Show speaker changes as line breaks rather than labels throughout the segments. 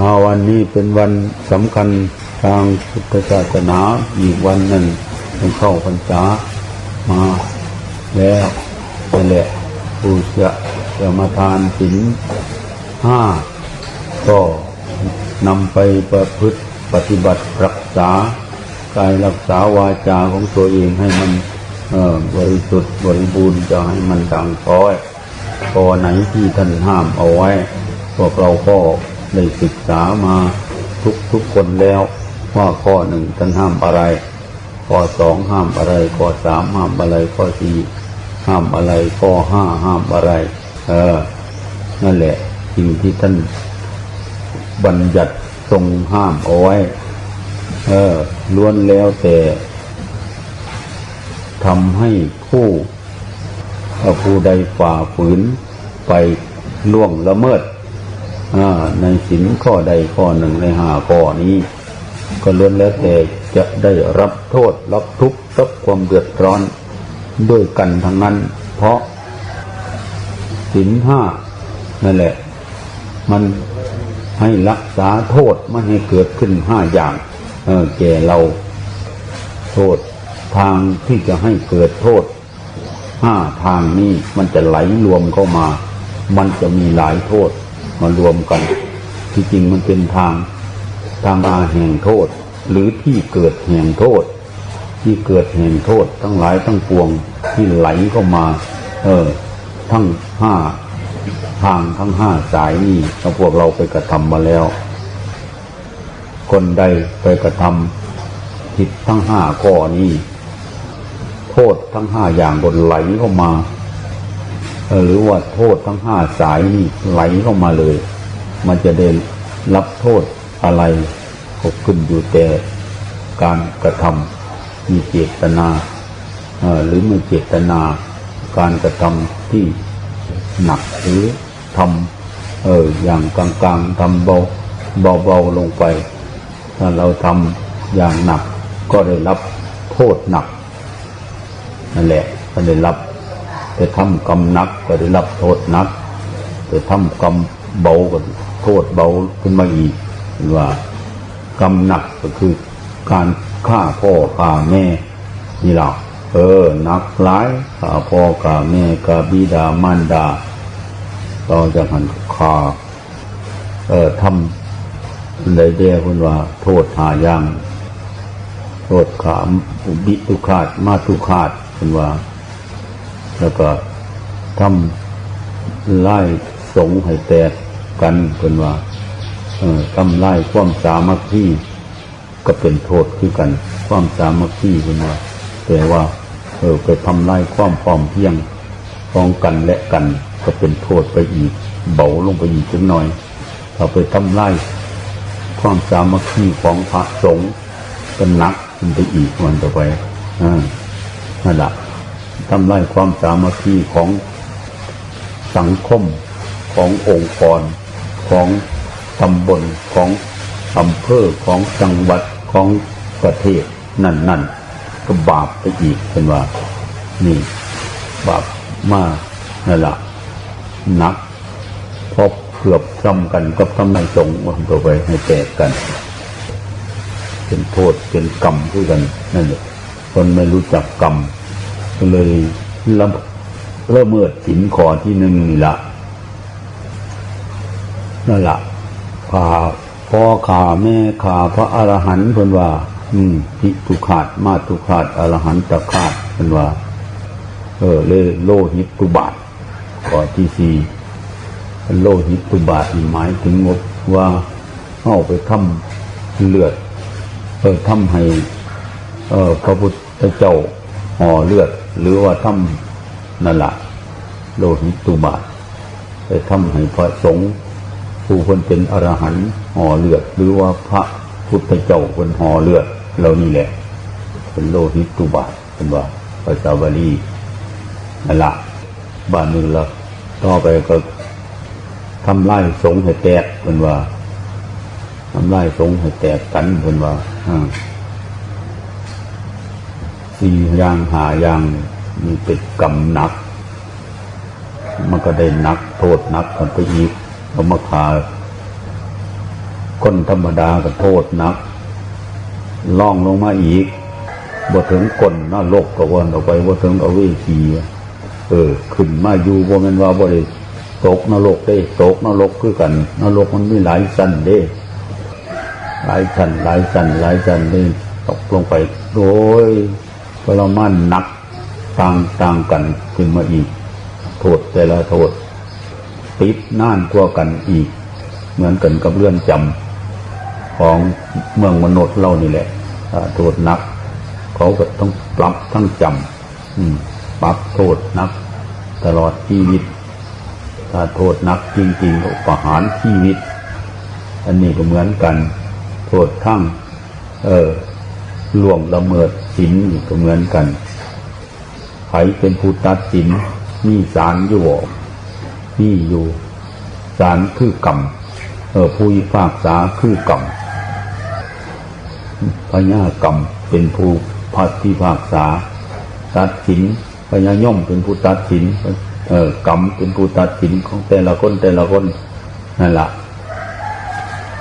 อาวันนี้เป็นวันสำคัญทางพุทธศาสนาอีกวันหนึ่งเป็นเข้าพรรษามาแล้วนั่นแหละผู้จะจะมาทานศีลห้าก็นำไปประพฤติปฏิบัติรักษากายรักษาวาจาของตัวเองให้มันบริสุทธิ์บริบูรณ์จะให้มันดังพ้อยพอไหนที่ท่านห้ามเอาไว้ พวกเราก็ ได้ศึกษามาทุกทุกคนแล้วว่าข้อหนึ่งท่านห้ามอะไร ข้อสองห้ามอะไร ข้อสามห้ามอะไร ข้อสี่ห้ามอะไร ข้อห้าห้ามอะไร เออ นั่นแหละสิ่งที่ท่านบัญญัติทรงห้ามเอาไว้ เออ ล้วนแล้วแต่ทำให้ผู้ผู้ใดฝ่าฝืนไปล่วงละเมิด ในสินข้อใดข้อหนึ่งในห้าข้อนี้ ก็ล้วนแล้วแต่จะได้รับโทษรับทุกข์รับความเดือดร้อนด้วยกันทั้งนั้น เพราะสินห้านั่นแหละ มันให้รักษาโทษไม่ให้เกิดขึ้นห้าอย่างเออแก่เรา โทษทางที่จะให้เกิดโทษห้าทางนี้มันจะไหลรวมเข้ามา มันจะมีหลายโทษ มารวมกัน ที่จริงมันเป็นทางทางอาแห่งโทษ หรือที่เกิดแห่งโทษ ที่เกิดแห่งโทษ ทั้งหลายทั้งปวงที่ไหลเข้ามา เออ ทั้งห้าทางทั้งห้าสายนี่ถ้าพวกเราไปกระทำมาแล้ว คนใดไปกระทำผิดทั้งห้าข้อนี้ โทษทั้งห้าอย่างบนไหลเข้ามา หรือว่าโทษทั้งห้าสายนี่ไหลเข้ามาเลย มันจะได้รับโทษอะไรก็ขึ้นอยู่แต่การกระทำมีเจตนาหรือไม่เจตนาการกระทำที่หนักหรือทำเอออย่างกลางๆทำเบาเบาๆลงไป ถ้าเราทำอย่างหนักก็ได้รับโทษหนักนั่นแหละก็ได้รับ แต่ทำกรรมหนักก็ได้รับโทษหนักแต่ทำกรรมเบาก็โทษเบาขึ้นมาอีกว่ากรรมหนักก็คือการฆ่าพ่อฆ่าแม่นี่เราเออนักหลายฆ่าพ่อฆ่าแม่ฆ่าบิดามารดาต่อจากนั้นฆ่าเออทำได้เดียคุณว่า โทษหาย่างโทษขามบิตุขาดมาตุขาดเป็นว่า แล้วก็ทำไล่สงให้แตกกันเป็นว่าทำไล่ความสามัคคีก็เป็นโทษคือกัน ความสามัคคีเป็นว่าแต่ว่าเออไปทำไล่ความพร้อมเพียงของกันและกันก็เป็นโทษไปอีก เบาลงไปอีกจังหน่อยถ้าไปทำไล่ความสามัคคีของพระสงฆ์ก็หนักขึ้นไปอีกวันต่อไปอ่านั่นแหละ ทำลายความสามัคคีของสังคมขององค์กร ของตำบลของอำเภอของจังหวัดของประเทศนั่นนั่นก็บาปไปอีกเป็นว่า นี่ บาปมากนั่นแหละนักพบเกือบซ้ำกันกับทำนายสงวันต่อไปให้แตกกัน เป็นโทษเป็นกรรมด้วยกันนั่นแหละคนไม่รู้จักกรรม ก็เลยละละเมิดสินขอที่หนึ่งนี่ละนั่นละขาพ่อขาแม่ขาพระอรหันต์เพิ่นว่า อืมพิทุขาดมาทุขาดอรหันตขาดเพิ่นว่า เออเลยโลหิตตุบาทข้อที่สี่โลหิตตุบาทหมายถึงว่าเอาไปทำเลือดเออทำให้ เออพระพุทธเจ้าห่อเลือด หรือว่าทำนั่นละโลหิตุบาทไปทำให้พระสงฆ์ผู้คนเป็นอรหันต์ห่อเลือด หรือว่าพระพุทธเจ้าคนห่อเลือดเหล่านี้แหละ เป็นโลหิตุบาทเป็นว่าภาษาบาลีนั่นละบ้านหนึ่งละต่อไปก็ทำไล่สงฆ์ให้แตกเป็นว่าทำไล่สงฆ์ให้แตกกันเป็นว่าอ่า สี่อย่างหาอย่างมีเป็นกรรมหนัก มันก็ได้หนักโทษหนักกันไปอีกเอามาขาคนธรรมดาก็โทษหนักล่องลงมาอีกบ่ถึงคนนรกก็วนออกไปบ่ถึงเอาเวทีเออ ขึ้นมาอยู่บ่แม่นว่าบ่ได้ตกนรกได้ตกนรกคือกันนรกมันมีหลายชั้นเด้หลายชั้นหลายชั้นหลายชั้นเด้ตกลงไปโดย ปรมานหนักต่างต่างกันขึ้นมาอีก โทษแต่ละโทษ ติดน่านกว่ากันอีก เหมือนกันกับเลื่อนจำของเมืองมนุษย์เรานี่แหละโทษหนัก เขาก็ต้องปรับทั้งจำปรับโทษหนัก ตลอดชีวิตถ้าโทษหนักจริงๆก็ประหารชีวิต อันนี้ก็เหมือนกัน โทษทั้งเออ ล่วงละเมิดศีลก็เหมือนกันใครเป็นผู้ตัดสินมีศาลอยู่บ่มีอยู่ศาลคือกรรมเออผู้พิพากษาคือกรรมพญากรรมเป็นผู้พัดพิพากษา ตัดสินพญาย่อมเป็นผู้ตัดสินเออกรรมเป็นผู้ตัดสินของแต่ละคนแต่ละคนนั่นแหละ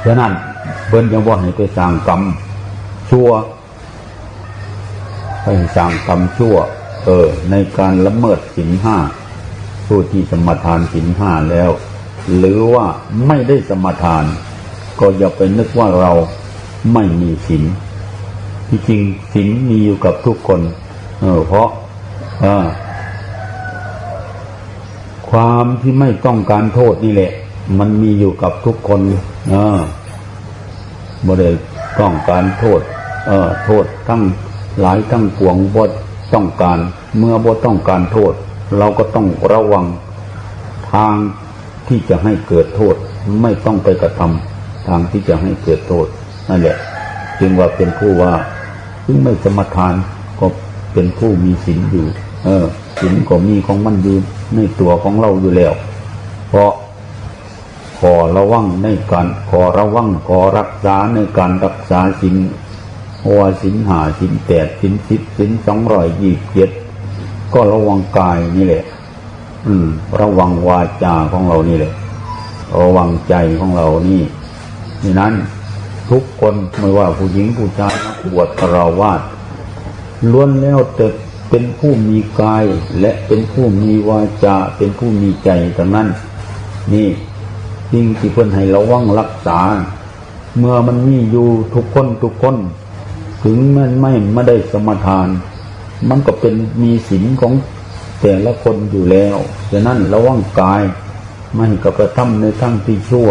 ฉะนั้นเบิ้นยังว่าให้ไปสร้างกรรมชั่ว ไปสร้างกรรมชั่ว เออ ในการละเมิดสินห้าผู้ที่สมทานสินห้าแล้ว หรือว่าไม่ได้สมทาน ก็อย่าไปนึกว่าเราไม่มีสินที่จริงสินมีอยู่กับทุกคน เออเพราะออความที่ไม่ต้องการโทษนี่แหละ มันมีอยู่กับทุกคนเออบ่ได้ต้องการโทษ เออ โทษทั้ง หลายทั้งปวงบ่ต้องการ เมื่อบ่ต้องการโทษ เราก็ต้องระวังทางที่จะให้เกิดโทษ ไม่ต้องไปกระทำทางที่จะให้เกิดโทษนั่นแหละ จึงว่าเป็นผู้ว่าถึงไม่สมทานก็เป็นผู้มีศีลอยู่ เออศีลก็มีของมันอยู่ในตัวของเราอยู่แล้ว เพราะขอระวังในการขอระวังขอรักษาในการรักษาศีล วาศีลหาศีลแปดศีลสิบศีลสองร้อยยี่สิบเจ็ดก็ระวังกายนี่แหละ อืม ระวังวาจาของเรานี่แหละ ระวังใจของเรานี่นี่นั้น ทุกคนไม่ว่าผู้หญิงผู้ชายนักบวชคาวาสล้วนแล้วแต่เป็นผู้มีกาย และเป็นผู้มีวาจา เป็นผู้มีใจทั้งนั้น นี่สิ่งที่เพิ่นให้ระวังรักษา เมื่อมันมีอยู่ทุกคนทุกคน ถึงมันไม่ไม่ได้สมทาน มันก็เป็นมีศีลของแต่ละคนอยู่แล้วฉะนั้นระวังกายไม่ให้กระทำในทั้งที่ชั่ว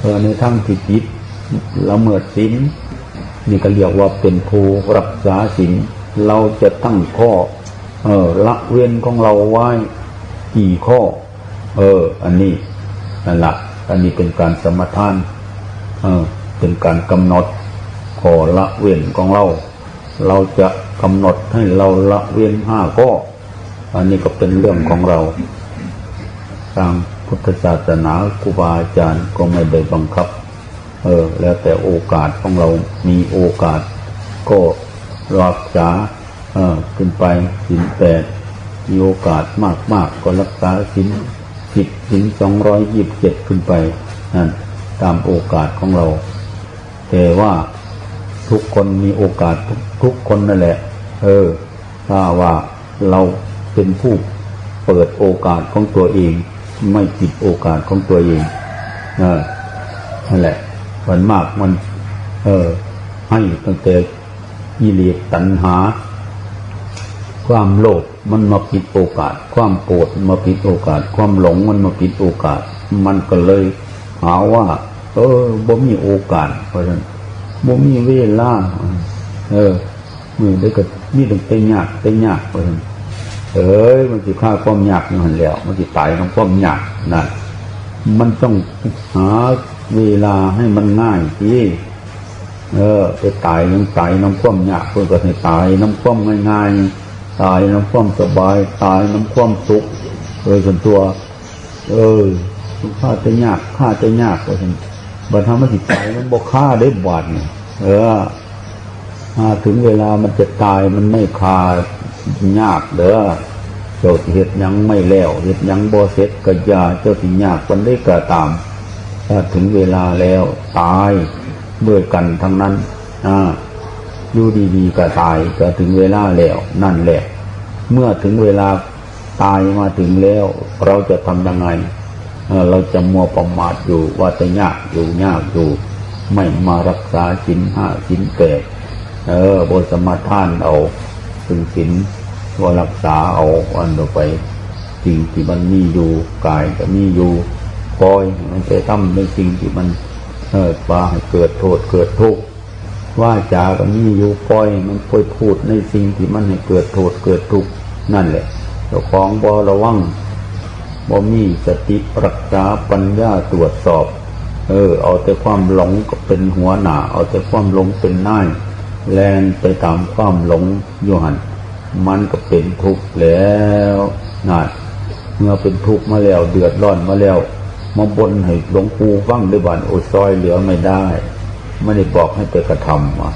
เออในทั้งที่ผิดละเมิดศีลนี่ก็เรียกว่าเป็นผู้รักษาศีลเราจะตั้งข้อ เออละเว้นของเราไว้กี่ข้อ เออ อันนี้นั่นแหละอันนี้เป็นการสมทาน เออเป็นการกำหนด ข้อละเว้นของเรา เราจะกำหนดให้เราละเว้นห้าข้ออันนี้ก็เป็นเรื่องของเราทางพุทธศาสนาครูบาอาจารย์ก็ไม่ได้บังคับ เออ แล้วแต่โอกาสของเรามีโอกาส ก็รักษาเออขึ้นไปสินแปดมีโอกาสมากมากก็รักษาสินสิบสินสองร้อยยี่สิบเจ็ดขึ้นไปนั่นตามโอกาสของเรา แต่ว่า ทุกคนมีโอกาสทุกคนนั่นแหละ เออ ถ้าว่าเราเป็นผู้เปิดโอกาสของตัวเอง ไม่ปิดโอกาสของตัวเองเออนั่นแหละมันมากมัน เออ ให้ตั้งแต่ยิเลสตัณหา ความโลภมันมาปิดโอกาส ความโกรธมาปิดโอกาส ความหลงมันมาปิดโอกาส มันก็เลยหาว่า เออบ่มีโอกาสเพราะฉะนั้น บ่มีเวลาเออมือได้ก็มีตั้งแต่ยากแต่ยากเพราะฉะนั้นเอ้ยมันสิฆ่าความยากอยู่นแล้ว มันสิตายของความยากนั่นมันต้องหาเวลาให้มันง่ายที่เออไปตายน้ำตายน้ำคว่ำยากเพื่อก็ให้ตายน้ำคว่ำง่ายๆ ตายน้ำคว่ำสบาย ตายน้ำคว่ำสุขเออส่วนตัว เออฆ่าจะยากฆ่าจะยากว่าฉัน บัดทำมันสิตายมันบกฆ่าได้บาดเนี่ยเออถ้าถึงเวลามันจะตายมันไม่คายากเด้อเจ้าเฮ็ดยังไม่แล้วเฮ็ดยังบ่เสร็จก็อย่าเจ้าสิยากมันได้ก็ตามถ้าถึงเวลาแล้วตายด้วยกันทั้งนั้นอ่าอยู่ดีๆก็ตายก็ถึงเวลาแล้วนั่นแหละ เมื่อถึงเวลาตายมาถึงแล้ว เราจะทำยังไง เราจะมัวประมาทอยู่ว่าจะยากอยู่ยากอยู่ ไม่มารักษาสินห้าสินแปดเออบสมาทานเอาถึงสินว่ารักษาเอาอันต่อไปสิ่งที่มันมีอยู่กายก็มีอยู่ปล่อยมันไปทำในสิ่งที่มันเออปาให้เกิดโทษเกิดทุกข์ว่าจาก็มีอยู่ปล่อยมันไปพูดในสิ่งที่มันให้เกิดโทษเกิดทุกข์นั่นแหละเจ้าของบอระวัง บ่มีสติรักษาปัญญาตรวจสอบ เออ เอาแต่ความหลงก็เป็นหัวหน้า เอาแต่ความหลงเป็นหน้าแลนไปตามความหลงโยหัน มันก็เป็นทุกข์แล้วนั่นเมื่อเป็นทุกข์มาแล้ว เดือดร้อนมาแล้ว มาบนให้หลวงปู่ฟังด้วยบันโอซอยเหลือไม่ได้ไม่ได้บอกให้ไปกระทำอะ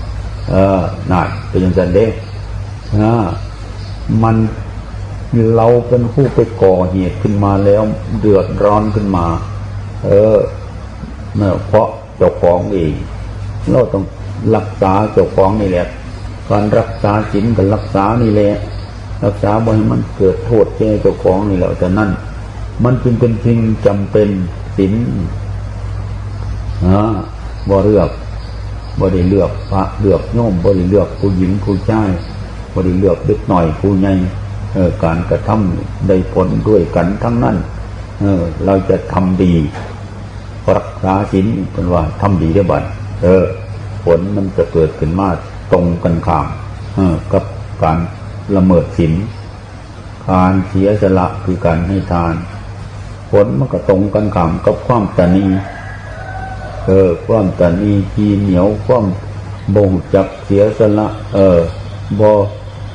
เออนั่นเป็นอย่างนั้นเด้อ่ามัน เราเป็นผู้ไปก่อเหตุขึ้นมาแล้วเดือดร้อนขึ้นมา เออเมื่อเพราะเจ้าของเองเราต้องรักษาเจ้าของนี่แหละการรักษาศีลกับรักษานี่แหละรักษาบ่ให้มันเกิดโทษแก่เจ้าของนี่แหละแต่นั่นมันจึงเป็นสิ่งจำเป็นศีลอ่าบ่เลือกบ่ได้เลือกพระเลือกโยมบ่ได้เลือกผู้หญิงผู้ชายบ่ได้เลือกเด็กหน่อยผู้ใหญ่ การกระทำได้ผลด้วยกันทั้งนั้นเออเราจะทำดีรักษาศีลเป็นว่าทำดีได้บัดเออ ผลมันจะเกิดขึ้นมาตรงกันข้ามเออกับการละเมิดศีลการเสียสละคือการให้ทาน ผลมันก็ตรงกันข้ามกับความตนีเออความตนีทีเหนียวความบ่งจักเสียสละ เออบ่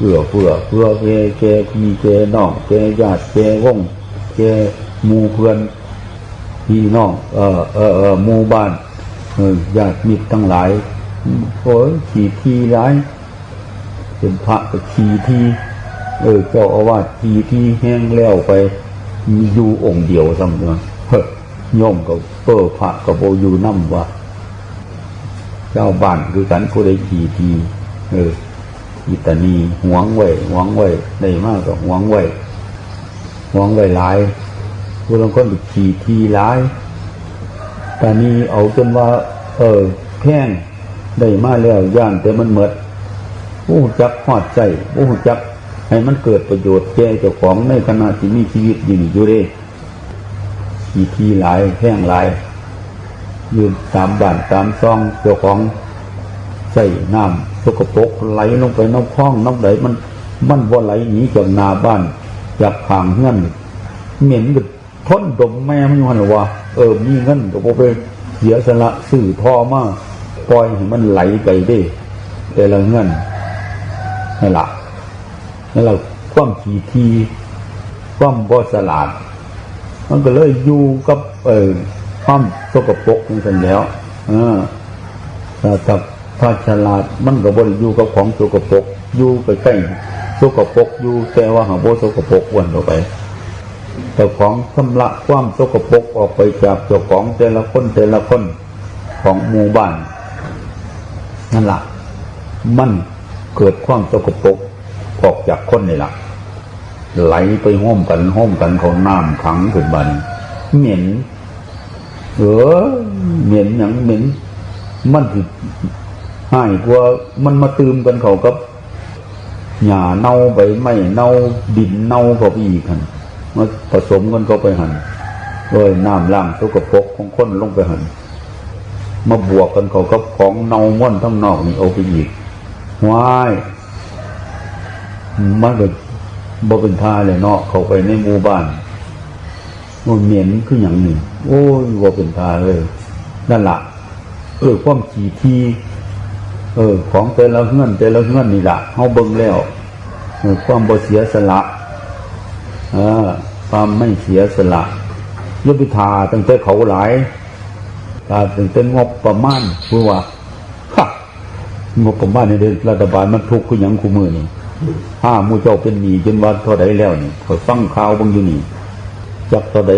เพื่อเพื่อเพื่อเกเกมีเกน้องเกญาติเกวงเกหมูเพื่อนพี่น้องเออเออเออหมู่บ้านเออญาติมิตรทั้งหลายโอ้ยขี่ทีร้ายเป็นพระก็ขี่ทีเออเจ้าอาวาสขี่ทีแห้งแล้วไปมีอยู่องค์เดียวซ้ำเนาเฮ้ยโยมกับเป้อพระกับโบยู่น้ำว่าเจ้าบ้านคือกันผู้ใดขี่ทีเออ อิตานีหวงไว้หวงไว้ได้มากก็หวงไว้หวงไว้หลายผู้ลางคนไปขี่ทีร้ายแต่นี้เอาจนว่า เออแข้งได้มาแล้วย่านแต่มันเหมดผู้จักหอดใจผู้จักให้มันเกิดประโยชน์แก่เจ้าของในขณะที่มีชีวิตอยู่นี่อยู่เด้ขี่ทีหลายแข้งหลายยืนตามบ้านตามซองเจ้าของ ใส่น้ำสกปรกไหลลงไปน้ำคลองน้ำไหลมันมันว่าไหลหนีจากนาบ้านจากขางเงื่อนเหม็นก็ทนดมแม่มันวันว่า เออมีเงินก็บ่ไปเสียสละสื่อทอมาปล่อยให้มันไหลไปได้แต่ละเงินนั่นละนั่นแหละความขี่ทีความบ่สลาด มันก็เลยอยู่กับเออความสกปรกนี่กันแล้ว เออแต่ ถ้าฉลาดมันก็บ่ได้อยู่กับของสกปรกอยู่ใกล้ๆสกปรกอยู่แต่ว่าหาบ่สกปรกวนออกไปเจ้าของชำระความสกปรกออกไปจากเจ้าของแต่ละคนแต่ละคนของหมู่บ้านนั่นละมันเกิดความสกปรกออกจากคนนี่ละไหลไปห้อมกันห้อมกันเขาน้ำขังขึ้นบันเหม็นเออเหม็นอย่างเหม็นมันคือ ให้กว่ามันมาตืมกันเขากับหญ้าเน่าใบไม้เน่าดินเน่าเขาไปอีกหันมาผสมกันเข้าไปหันเลยน้ำล่างสกปรกของคนลงไปหันมาบวกกันเขากับของเน่าม่อนทั้งนอกนี่เอาไปอีกว้ายมันก็บ่เป็นท่าเลยเนาะเขาไปในหมู่บ้านมันเหม็นขึ้นอย่างหนึ่งโอ้ยบ่เป็นท่าเลย นั่นละเออความขี่ที เออ ของแต่ละเงื่อนแต่ละเงื่อนนี่ละเฮาเบิ่งแล้วความบ่เสียสละเออความไม่เสียสละยกพิธาตั้งแต่เขาหลายตาตั้งแต่งบประมาณพูดว่าฮะงบประมาณในเดือนรัฐบาลมันทุกข์ขึ้นอย่างคู่มือนี่ห้ามูเจ้าเป็นหนี้จนว่าเท่าใดแล้วนี่เขาฟังข่าวบางอยู่นี่จักเท่าใด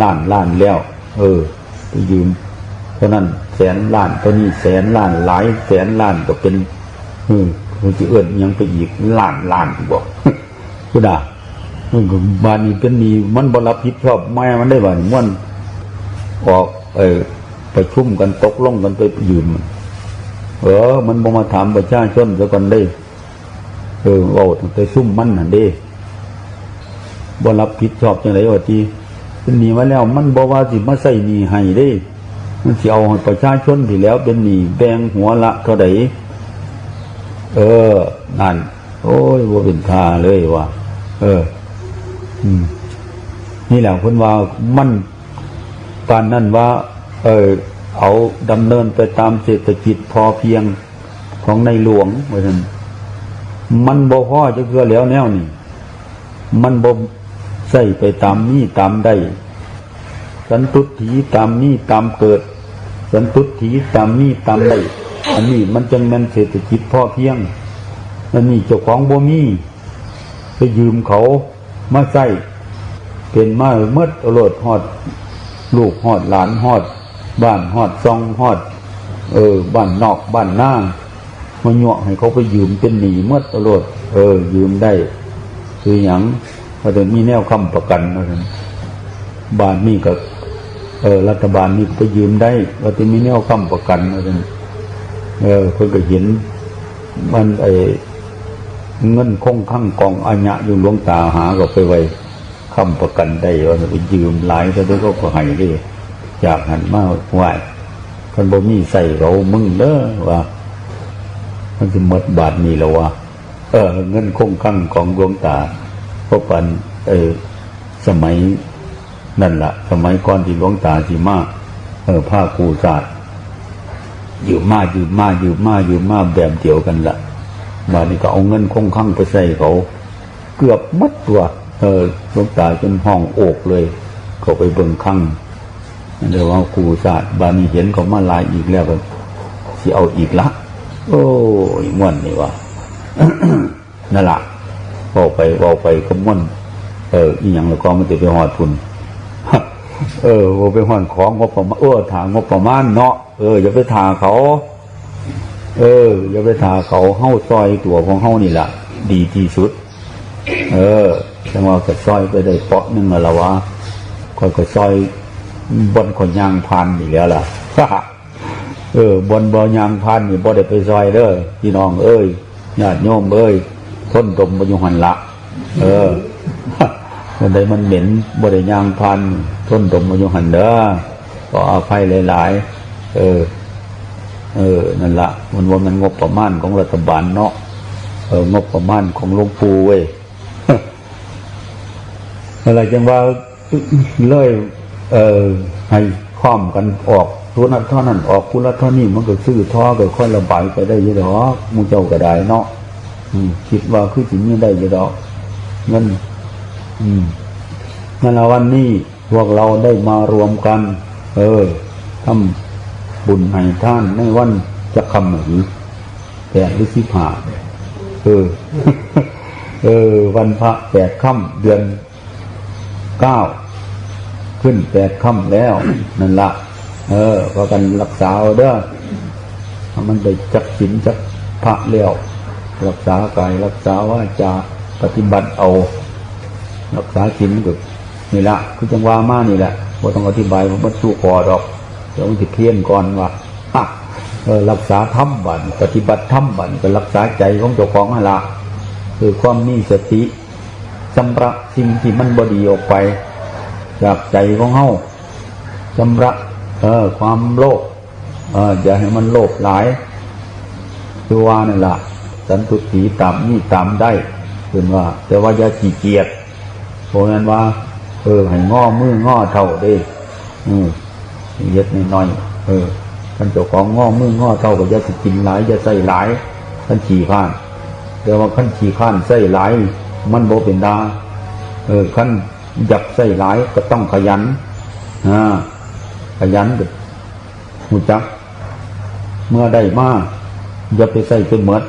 ล้านล้านแล้ว เออไปยืมเพราะนั้น สนล้านตัวนี้แสนล้านหลายแสนล้านก็เป็นออมันจะเอื้อนยังไปอีกล้านล้านบอกกูด่ามันก็บ้านนี้เป็นนี้มันบรับผิดชอบแม่มันได้บ้านมันออก เออไปชุ่มกันตกลงกันไปยืมมันเออ มันบ่มาถามประชาชนซะก่อนได้เออโอ้ตั้งแต่ซุ่มมันน่ะเด้บ่รับผิดชอบจังไดว่าทีเป็นหนีมาแล้ว มันบ่ว่าสิมาใส่หนี้ให้เด้ มันสิเอาประชาชนที่แล้วเป็นหนี้แบ่งหัวละเท่าใดเออ นั่น โอ้ยบ่เป็นทาเลยว่ะเออ อืม นี่แหละคนว่ามันปานนั้นว่า เออ เอาดำเนินไปตามเศรษฐกิจพอเพียงของในหลวงว่าซั่นมันบ่พอจะเกือแล้วแนวนี่ มันบ่ใส่ไปตามนี้ตามได้ สันตุถีตามนี้ตามเกิด สันตุถีตามนี้ตามได้อันนี้มันจังแม่นเศรษฐกิจพ่อเพียงอันนี้เจ้าของบ่มีไปยืมเขามาใส่เป็นมาเมื่อโลดหอด ลูกหอดหลานหอด บ้านหอดซองหอด เออ บ้านนอกบ้านหน้ามาหยวกให้เขาไปยืมเป็นหนีเมื่อโลด เออ ยืมได้ คืออย่างเขาจะมีแนวคำประกันนะท่านบ้านนี่ก็ เออ รัฐบาลนี่ไปยืมได้เราจะมีแนวคำประกันนะท่านเออเพิ่นก็เห็น มันไอเงินคงข้างกองอัญญะอยู่หลวงตาหาก็ไปไว้คำประกันได้ว่าไปยืมหลายก็ได้ก็ให้ด้อยากหันมาไหวคนบ่มีใส่เรามึงเด้อว่า มันจะหมดบาทนี่แล้วว่าเออ เงินคงข้างของหลวงตาเพราะปันเออสมัย นั่นละสมัยก่อนที่หลวงตาสิมาเออผ้ากูศาสตร์ยืมมายืมมายืมมายืมมาแบบเดียวกันละบานี้ก็เอาเงินคงค้างไปใส่เขา เกือบมัดตัว เออหลวงตาจนห้องโอกเลยเขาไปเบิ่งค้างเดี๋ยวว่าครูศาสตร์บานี้เห็นเขามาลายอีกแล้วก็สิเอาอีกละ โอ้ยม่วนนี่วะนั่นละเว่าไปเว่าไปก็ม่วนเอออีหยังแล้วก็มันจะไปหอดทุน เออว่าไปหอดของงบประมาณเออถางงบประมาณเนาะเอออย่าไปถาเขา เอออย่าไปทาเขาเฮ้าซอยตัวของเฮ้านี่แหละดีที่สุด เออจังว่าก็ซอยไปได้เปาะหนึงแล้วล่ะวะคอยก็ซอยบนขนยางพันอีกแล้วล่ะเออบนบอยางพันนี่บ่ได้ไปซอยเด้อพี่น้องเอ้ยญาติโยมเอ้ยทนดมบ่อยู่หันละ เออวันใดมันเหม็นบ่ได้ยางพัน ทนดมบ่อยู่หันเด้อขออภัยหลาย ๆ เออ เออ นั่นละมันว่ามันงบประมาณของรัฐบาลเนาะเอองบประมาณของหลวงปู่เว้ยอะไรจังว่าเลยเออให้ข้อมกันออกทุนั้นท่านั้นออกคุณละท่านี้มันก็ซื้อท่อก็ค่อยระบายไปได้เยอะดอกมูเจ้าก็ได้เนาะอืมคิดว่าคือสิ่งนี้ได้เยอะดอกเงินอืมนั่นละวันนี้ พวกเราได้มารวมกัน เออทำบุญให้ท่านในวันจะคำหรือแปดหรือสิบห้าเออ เออ วันพระแปดค่ำเดือนเก้าขึ้นแปดค่ำแล้ว นั่นละเออก็กันรักษาเด้อมันได้จักศีลจักพระแล้วรักษากายรักษาว่าจะปฏิบัติเอา รักษาศีลก็ นี่ละคือจังหวามานี่แหละว่าต้องอธิบายว่ามันสู้คอดอกเดี๋ยวมันจะเพี้ยนก่อนว่าฮะเอรักษาธรรมบันปฏิบัติธรรมบันก็รักษาใจของเจ้าของนั่นละคือความมีสติชำระสิ่งที่มันบดีออกไป จากใจของเฮาชำระเออ ความโลภเอออย่าให้มันโลภหลายคือว่านั่นละสันตุสีตามนี่ตามได้คือว่า แต่ว่าอย่าขี้เกียจเพราะนั้นว่า เออให้ง้อมือง้อเท่าเด้อืมเย็ดน้อยๆเออท่านเจ้าของง้อมือง้อเท่ากับยาสิกินหลายยาใส่หลายท่านขี่ข้านแต่ว่าขั้นขี่ข้านใส่หลาย มันโบเป็นดาเออขั้นหยับใส่หลายก็ต้องขยันอ่าขยันก็หูจัก เมื่อได้มาอย่าไปใส่จนหมด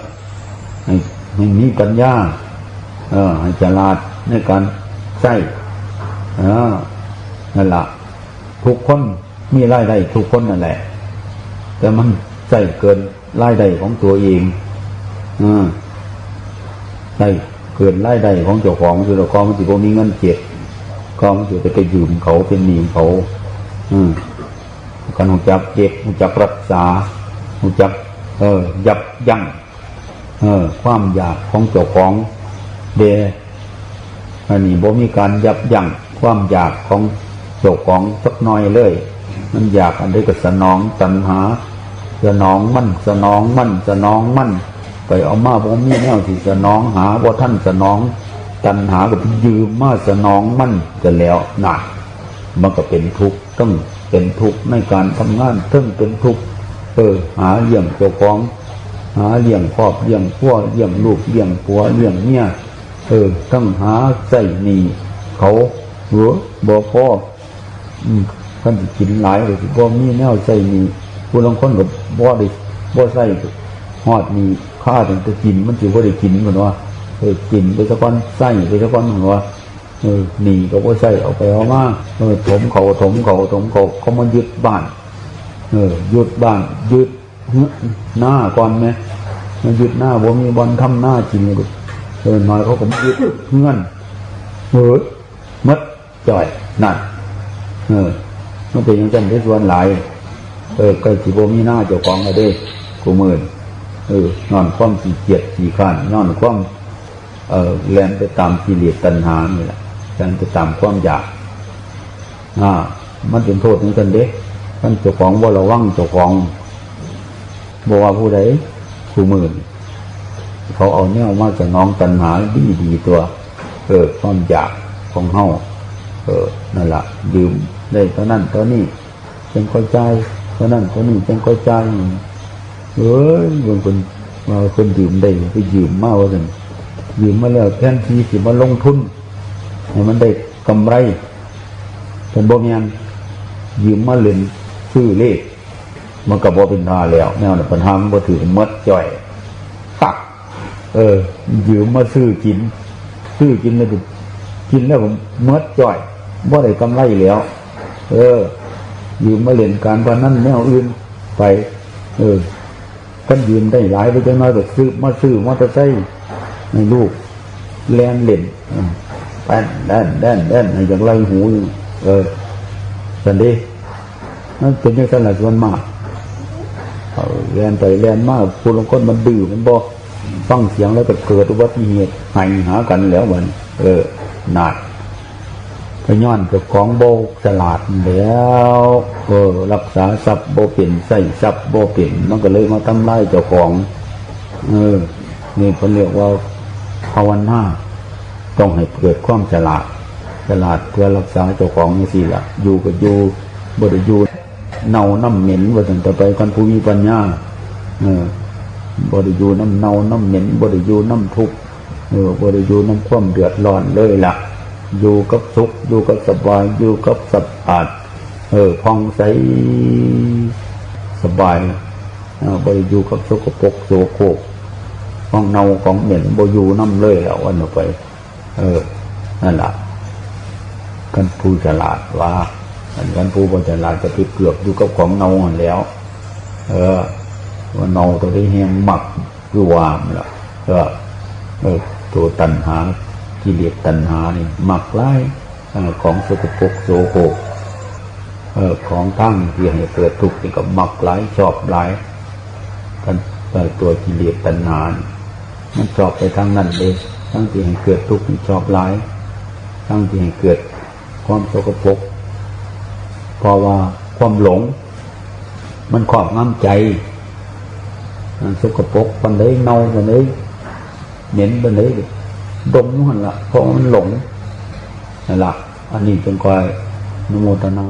ให้ให้มีปัญญาเออให้ฉลาดในการใส่ อ่านั่นละทุกคนมีรายได้ทุกคนนั่นแหละ แต่มันใส่เกินรายได้ของตัวเองอ่าได้เกินรายได้ของเจ้าของคือเจ้าของมันสิบ่มีเงินเก็บก็มันสิไปยืมเขาเป็นหนี้เขา อืมการหูจักเก็บหูจักรักษาหูจัก เออ ยับยั้งเออ ความอยากของเจ้าของ เดอันนี้บ่มีการยับยั้ง ความอยากของเจ้าของสักหน้อยเลย มันอยากอันใดก็สนองตัณหา สนองมั่นสนองมั่นสนองมั่นไปเอามาบ่มีแนวที่สนองหาว่าท่านสนอง ตัณหาก็ไปยืมมาสนองมั่นกันแล้วหนักมันก็เป็นทุกข์ต้องเป็นทุกข์ในการทำงานต้องเป็นทุกข์เออหาเลี้ยงเจ้าของ หาเลี้ยงครอบเลี้ยงพ่อเลี้ยงลูกเลี้ยงผัวเลี้ยงเมียเออต้องหาใส่หนีเขา หัวบ่พออืมท่านกินหลายเลยบ่มีแนวใส่หนีผู้ลางคนก็บ่ได้บ่ใส่ฮอดมีค่าถึงจะกิน มันสิบ่ได้กินเหมือนว่าเออกินไปสักวันใส่ไปสักวันเหมือนว่าเออหนีก็บ่ใส่เอาไปเอามาเออถมเขาถมเขาถมเขาเขามายึดบ้าน เออหยุดบ้านหยุดหน้าก่อนไหมมันหยุดหน้าบ่มีบอลทำหน้าจริงเลยเออน้อยเขาก็มาหยุดเงื่อนเฮ้ยมัด จ่อยนั่นเออมันเป็นอย่างนั้นที่ส่วนหลาย เออใกล้สิบ่มีหน้าเจ้าของอะเด้กูมื่นเออนอนความขี้เกียจขี้ข้านนอนความเออแลนไปตามกิเลสตัณหานี่แหละแลนไปตามความอยากอ่า มันเป็นโทษเหมือนกันเด้ท่านเจ้าของว่าระวังเจ้าของบอกว่าผู้ใดผู้มื่นเขาเอาเนี่ยมาจะน้องตัณหาดีดีตัว เออความอยากของเฮา เออนั่นแหละยืมได้เท่านั้นเท่านี้จังค่อยใจายเท่านั้นเท่านี้จังค่อยใจเอ้ยบางคนมาคนยืมได้ไปยืมมาว่ากันยืมมาแล้วแทนที่สิมาลงทุนให้มันได้กำไรเป็นบ่ม่นยืมมาเล่นซื้อเลขมันก็บ่เป็นทาแล้วแนวนั้นปัญหามันบ่ถือมัดจ่อยตักเออยืมมาซื้อกิน ซื้อกินแล้วก็กินแล้วผมมัดจ่อย บ่ได้กำไรแล้ว เออ ยืมมาเล่นการพนันแนวอื่นไป เออกันยืมได้หลายไปจังน้อยก็ซื้อมาซื้อมอเตอร์ไซค์ในลูกแลนเล่นแป้นแดนแดนแดนอย่างไรหูเออสันดีนั่นเป็นย่างนั้นแหละส่วนมากเอาเรียนไปเรียนมากผู้ลงคนมันดื้อมันบอกฟังเสียงแล้วก็เกิดอุบัติเหตุหายหากันแล้วมันเออหนา ดพย้อนเจ้าของโบกฉลาดแล้วเออรักษาทรัพย์โบเปลี่ยนใส่ทรัพย์โบเปลี่ยนมันก็เลยมาทำลายเจ้าของเออนี่เขาเรียกว่าภาวนาต้องให้เกิดความฉลาดฉลาดเพื่อรักษาเจ้าของนี่สิละอยู่กับอยู่บริยูเน่าน้ำเหม็นว่าตั้งแต่ไปกันผู้มีปัญญาเออบริยูน้ำเน่าน้ำเหม็นบริยูน้ำทุกข์เออบริยูน้ำความเดือดร้อนเลยละ อยู่กับสุขอยู่กับสบายอยู่กับสะอาดเออพองใสสบายเออบริยูกับสกปรกโสโครกของเน่าของเหม็นบริยูน้ำเลยแล้ววันออกไป เออ นั่นแหละกันผู้ฉลาดว่าอันกันผู้บ่ฉลาดจะไปเกือบอยู่กับของเน่าหันแล้ว เออว่าเน่าตัวที่แห้งหมักคือวามล่ะก็เออตัวตัณหา กิเลสตัณหานี่หมักไล่ของสกปรกโสโครกเออของทั้งที่ให้เกิดทุกข์นี่ก็หมักไล่ชอบไล่กันตัวกิเลสตัณหามันชอบไปทางนั้นเลยทั้งที่ให้เกิดทุกข์นี่ชอบไล่ทั้งที่ให้เกิดความสกปรกเพราะว่าความหลง มันครอบงำใจมันสกปรกปันเลยเน่าปันเลยเหม็นปันเลย ดมมันละเพราะมันหลงนั่นละอันนี้เป็นกอยนโมตนา